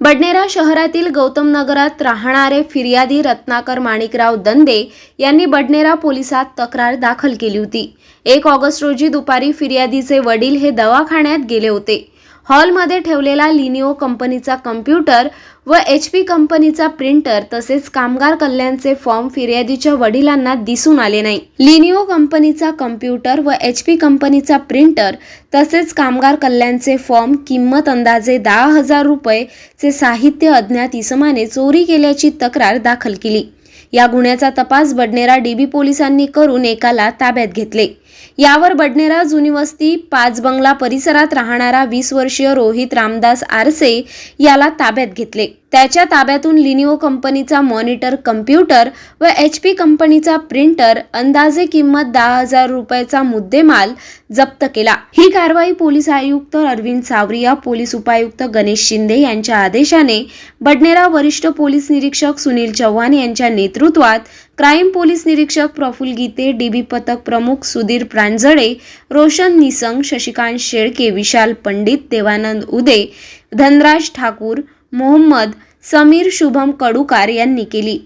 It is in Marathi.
बडनेरा शहरातील गौतम नगरात राहणारे फिर्यादी रत्नाकर माणिकराव दंदे यांनी बडनेरा पोलिसात तक्रार दाखल केली होती. एक ऑगस्ट रोजी दुपारी फिर्यादीचे वडील हे दवाखान्यात गेले होते. हॉलमध्ये ठेवलेला लिनिओ कंपनीचा कम्प्युटर व एच पी कंपनीचा प्रिंटर तसेच कामगार कल्याणचे फॉर्म फिर्यादीच्या वडिलांना दिसून आले नाही. लिनिओ कंपनीचा कम्प्युटर व एच पी कंपनीचा प्रिंटर तसेच कामगार कल्याणचे फॉर्म किंमत अंदाजे दहा हजार रुपये चे साहित्य अज्ञात इसमाने चोरी केल्याची तक्रार दाखल केली. या गुन्ह्याचा तपास बडनेरा डीबी पोलिसांनी करून एकाला ताब्यात घेतले. यावर बडनेरा जुनी वस्ती पाच बंगला परिसरात राहणारा वीस वर्षीय रोहित रामदास आरसे याला ताब्यात घेतले. त्याच्या ताब्यातून लिनिओ कंपनीचा मॉनिटर कम्प्युटर व एच पी कंपनीचा प्रिंटर अंदाजे किंमत दहा हजार रुपयाचा मुद्देमाल जप्त केला. ही कारवाई पोलीस आयुक्त अरविंद सावरिया पोलीस उपायुक्त गणेश शिंदे यांच्या आदेशाने बडनेरा वरिष्ठ पोलीस निरीक्षक सुनील चव्हाण यांच्या नेतृत्वात क्राईम पोलीस निरीक्षक प्रफुल गीते डीबी पथक प्रमुख सुधीर प्रांजळे रोशन निसंग शशिकांत शेळके विशाल पंडित देवानंद उदे धनराज ठाकूर मोहम्मद समीर शुभम कडुकार यांनी केली.